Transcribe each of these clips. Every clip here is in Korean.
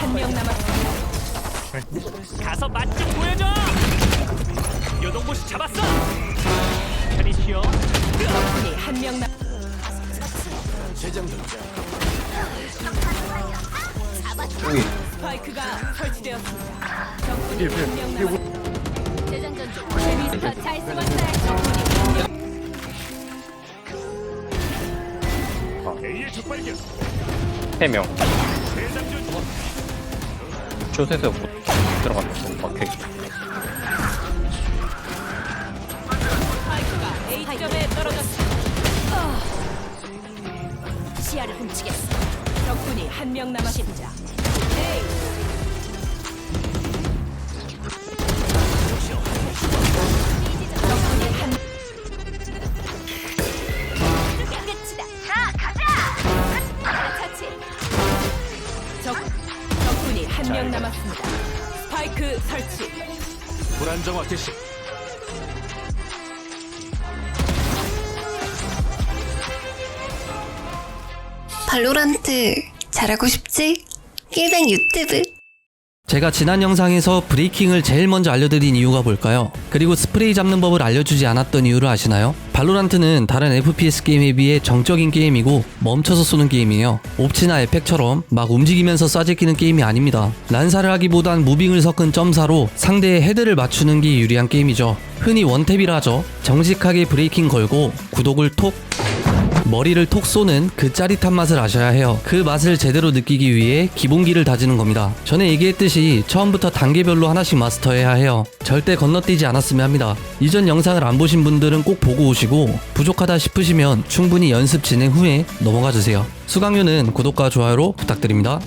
한 명 남았습니다. 가서 맛 좀 보여줘. 요동보시 잡았어. 페니시오. 적군이 한명 남. 여기 스파이크가 설치되었습니다. 적군이 한명 남았습니다. 재장전 중. 제미스터 잘 숨었어요. 적군이 한 명. A의 적발견. 3명 대장전 중. 쇼트에서 못 들어갔어 지점에 떨어졌습니다. 시야를 훔치겠어. 적군이 한 명 남았습니다. 적군이 불안정화 개시. 발로란트 잘하고 싶지? 1뱅 유튜브 제가 지난 영상에서 브레이킹을 제일 먼저 알려드린 이유가 뭘까요? 그리고 스프레이 잡는 법을 알려주지 않았던 이유를 아시나요? 발로란트는 다른 FPS 게임에 비해 정적인 게임이고 멈춰서 쏘는 게임이에요. 옵치나 에펙처럼 막 움직이면서 쏴제끼는 게임이 아닙니다. 난사를 하기보단 무빙을 섞은 점사로 상대의 헤드를 맞추는 게 유리한 게임이죠. 흔히 원탭이라 하죠. 정직하게 브레이킹 걸고 구독을 톡 머리를 톡 쏘는 그 짜릿한 맛을 아셔야 해요. 그 맛을 제대로 느끼기 위해 기본기를 다지는 겁니다. 전에 얘기했듯이 처음부터 단계별로 하나씩 마스터해야 해요. 절대 건너뛰지 않았으면 합니다. 이전 영상을 안 보신 분들은 꼭 보고 오시고 부족하다 싶으시면 충분히 연습 진행 후에 넘어가 주세요. 수강료는 구독과 좋아요로 부탁드립니다.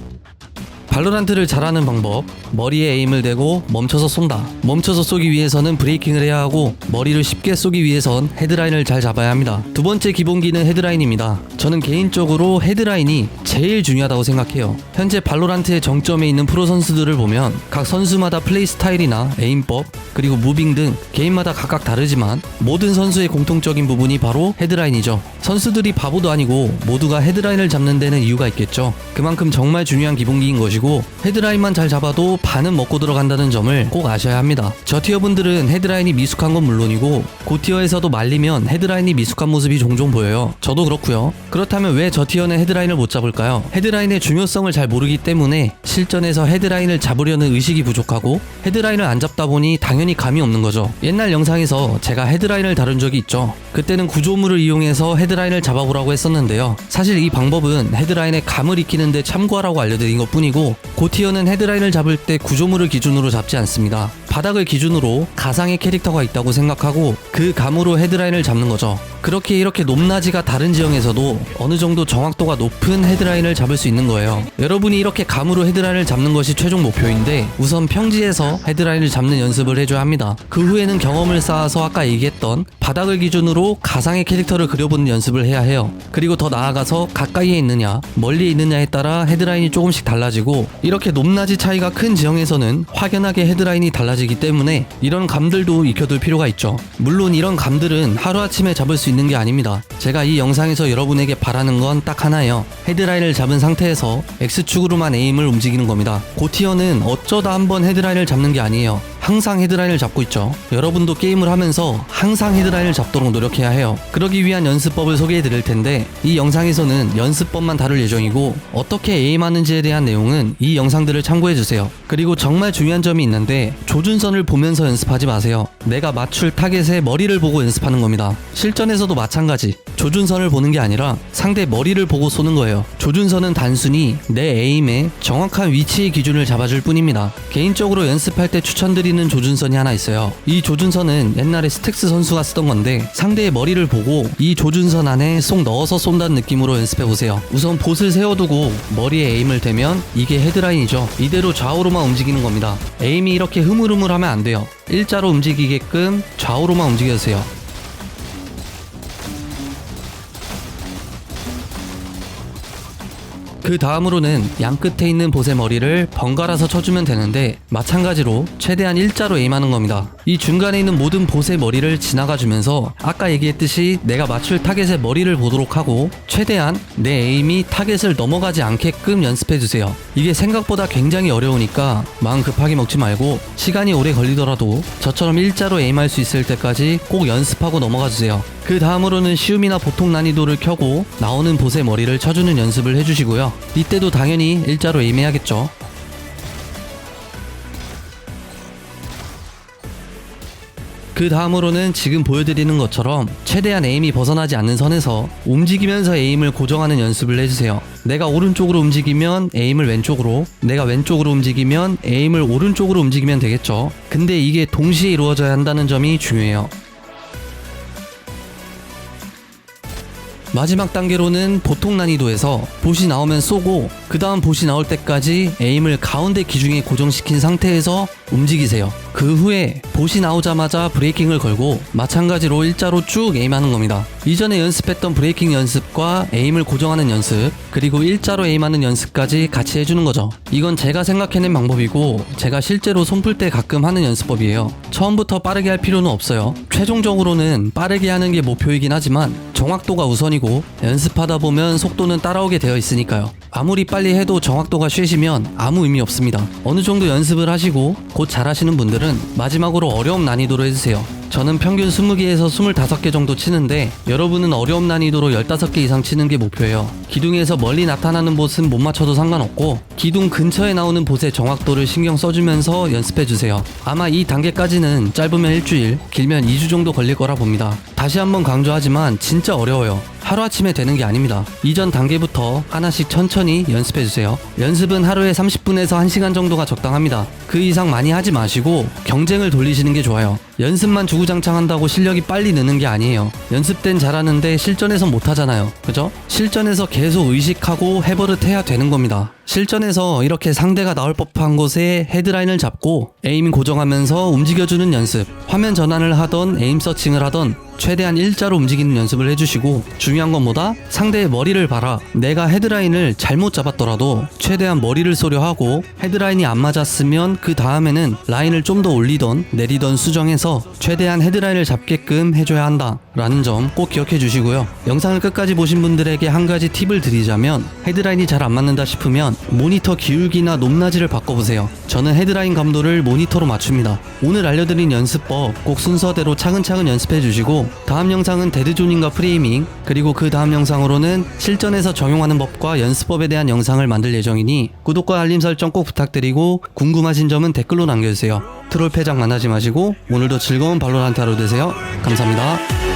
발로란트를 잘하는 방법 머리에 에임을 대고 멈춰서 쏜다. 멈춰서 쏘기 위해서는 브레이킹을 해야 하고 머리를 쉽게 쏘기 위해선 헤드라인을 잘 잡아야 합니다. 두 번째 기본기는 헤드라인입니다. 저는 개인적으로 헤드라인이 제일 중요하다고 생각해요. 현재 발로란트의 정점에 있는 프로 선수들을 보면 각 선수마다 플레이 스타일이나 에임법 그리고 무빙 등 개인마다 각각 다르지만 모든 선수의 공통적인 부분이 바로 헤드라인이죠. 선수들이 바보도 아니고 모두가 헤드라인을 잡는 데는 이유가 있겠죠. 그만큼 정말 중요한 기본기인 것이고 헤드라인만 잘 잡아도 반은 먹고 들어간다는 점을 꼭 아셔야 합니다. 저 티어 분들은 헤드라인이 미숙한 건 물론이고 고티어에서도 말리면 헤드라인이 미숙한 모습이 종종 보여요. 저도 그렇고요. 그렇다면 왜 저 티어는 헤드라인을 못 잡을까요? 헤드라인의 중요성을 잘 모르기 때문에 실전에서 헤드라인을 잡으려는 의식이 부족하고 헤드라인을 안 잡다 보니 당연히 감이 없는 거죠. 옛날 영상에서 제가 헤드라인을 다룬 적이 있죠. 그때는 구조물을 이용해서 헤드라인을 잡아보라고 했었는데요. 사실 이 방법은 헤드라인의 감을 익히는데 참고하라고 알려드린 것 뿐이고 고티어는 헤드라인을 잡을 때 구조물을 기준으로 잡지 않습니다. 바닥을 기준으로 가상의 캐릭터가 있다고 생각하고 그 감으로 헤드라인을 잡는 거죠. 그렇게 이렇게 높낮이가 다른 지형에서도 어느 정도 정확도가 높은 헤드라인을 잡을 수 있는 거예요. 여러분이 이렇게 감으로 헤드라인을 잡는 것이 최종 목표인데 우선 평지에서 헤드라인을 잡는 연습을 해줘야 합니다. 그 후에는 경험을 쌓아서 아까 얘기했던 바닥을 기준으로 가상의 캐릭터를 그려보는 연습을 해야 해요. 그리고 더 나아가서 가까이에 있느냐, 멀리에 있느냐에 따라 헤드라인이 조금씩 달라지고 이렇게 높낮이 차이가 큰 지형에서는 확연하게 헤드라인이 달라지 기 때문에 이런 감들도 익혀둘 필요가 있죠. 물론 이런 감들은 하루아침에 잡을 수 있는 게 아닙니다. 제가 이 영상에서 여러분에게 바라는 건 딱 하나예요. 헤드라인을 잡은 상태에서 X축으로만 에임을 움직이는 겁니다. 고티어는 어쩌다 한번 헤드라인을 잡는 게 아니에요. 항상 헤드라인을 잡고 있죠. 여러분도 게임을 하면서 항상 헤드라인을 잡도록 노력해야 해요. 그러기 위한 연습법을 소개해 드릴 텐데 이 영상에서는 연습법만 다룰 예정이고 어떻게 에임하는지에 대한 내용은 이 영상들을 참고해 주세요. 그리고 정말 중요한 점이 있는데 조준선을 보면서 연습하지 마세요. 내가 맞출 타겟의 머리를 보고 연습하는 겁니다. 실전에서도 마찬가지. 조준선을 보는 게 아니라 상대 머리를 보고 쏘는 거예요. 조준선은 단순히 내 에임의 정확한 위치의 기준을 잡아줄 뿐입니다. 개인적으로 연습할 때 추천드리는 조준선이 하나 있어요. 이 조준선은 옛날에 스택스 선수가 쓰던 건데 상대의 머리를 보고 이 조준선 안에 쏙 넣어서 쏜다는 느낌으로 연습해 보세요. 우선 봇을 세워두고 머리에 에임을 대면 이게 헤드라인이죠. 이대로 좌우로만 움직이는 겁니다. 에임이 이렇게 흐물흐물하면 안 돼요. 일자로 움직이게끔 좌우로만 움직여주세요. 그 다음으로는 양 끝에 있는 보세 머리를 번갈아서 쳐주면 되는데 마찬가지로 최대한 일자로 에임하는 겁니다. 이 중간에 있는 모든 보세 머리를 지나가 주면서 아까 얘기했듯이 내가 맞출 타겟의 머리를 보도록 하고 최대한 내 에임이 타겟을 넘어가지 않게끔 연습해 주세요. 이게 생각보다 굉장히 어려우니까 마음 급하게 먹지 말고 시간이 오래 걸리더라도 저처럼 일자로 에임할 수 있을 때까지 꼭 연습하고 넘어가 주세요. 그 다음으로는 쉬움이나 보통 난이도를 켜고 나오는 보세 머리를 쳐주는 연습을 해주시고요. 이때도 당연히 일자로 에임해야겠죠. 그 다음으로는 지금 보여드리는 것처럼 최대한 에임이 벗어나지 않는 선에서 움직이면서 에임을 고정하는 연습을 해주세요. 내가 오른쪽으로 움직이면 에임을 왼쪽으로, 내가 왼쪽으로 움직이면 에임을 오른쪽으로 움직이면 되겠죠. 근데 이게 동시에 이루어져야 한다는 점이 중요해요. 마지막 단계로는 보통 난이도에서 보시 나오면 쏘고 그 다음 보시 나올 때까지 에임을 가운데 기중에 고정시킨 상태에서 움직이세요. 그 후에 보시 나오자마자 브레이킹을 걸고 마찬가지로 일자로 쭉 에임하는 겁니다. 이전에 연습했던 브레이킹 연습과 에임을 고정하는 연습 그리고 일자로 에임하는 연습까지 같이 해주는 거죠. 이건 제가 생각해낸 방법이고 제가 실제로 손풀 때 가끔 하는 연습법이에요. 처음부터 빠르게 할 필요는 없어요. 최종적으로는 빠르게 하는 게 목표이긴 하지만 정확도가 우선이고 연습하다 보면 속도는 따라오게 되어 있으니까요. 아무리 빨리 해도 정확도가 쉐시면 아무 의미 없습니다. 어느 정도 연습을 하시고 곧 잘하시는 분들은 마지막으로 어려움 난이도로 해주세요. 저는 평균 20개에서 25개 정도 치는데 여러분은 어려움 난이도로 15개 이상 치는 게 목표예요. 기둥에서 멀리 나타나는 보스는 못 맞춰도 상관없고 기둥 근처에 나오는 보스의 정확도를 신경 써주면서 연습해주세요. 아마 이 단계까지는 짧으면 일주일, 길면 2주 정도 걸릴 거라 봅니다. 다시 한번 강조하지만 진짜 어려워요. 하루아침에 되는 게 아닙니다. 이전 단계부터 하나씩 천천히 연습해주세요. 연습은 하루에 30분에서 1시간 정도가 적당합니다. 그 이상 많이 하지 마시고 경쟁을 돌리시는 게 좋아요. 연습만 주구장창 한다고 실력이 빨리 느는 게 아니에요. 연습 땐 잘하는데 실전에선 못하잖아요. 그죠? 실전에서 계속 의식하고 해버릇 해야 되는 겁니다. 실전에서 이렇게 상대가 나올 법한 곳에 헤드라인을 잡고 에임 고정하면서 움직여주는 연습, 화면 전환을 하던 에임 서칭을 하던 최대한 일자로 움직이는 연습을 해주시고 중요한 건 뭐다? 상대의 머리를 봐라. 내가 헤드라인을 잘못 잡았더라도 최대한 머리를 쏘려 하고 헤드라인이 안 맞았으면 그 다음에는 라인을 좀 더 올리던 내리던 수정해서 최대한 헤드라인을 잡게끔 해줘야 한다. 라는 점 꼭 기억해 주시고요. 영상을 끝까지 보신 분들에게 한 가지 팁을 드리자면 헤드라인이 잘 안 맞는다 싶으면 모니터 기울기나 높낮이를 바꿔보세요. 저는 헤드라인 감도를 모니터로 맞춥니다. 오늘 알려드린 연습법 꼭 순서대로 차근차근 연습해 주시고 다음 영상은 데드존인과 프레이밍 그리고 그 다음 영상으로는 실전에서 적용하는 법과 연습법에 대한 영상을 만들 예정이니 구독과 알림 설정 꼭 부탁드리고 궁금하신 점은 댓글로 남겨주세요. 트롤 패장 만나지 마시고 오늘도 즐거운 발로란트 하루 되세요. 감사합니다.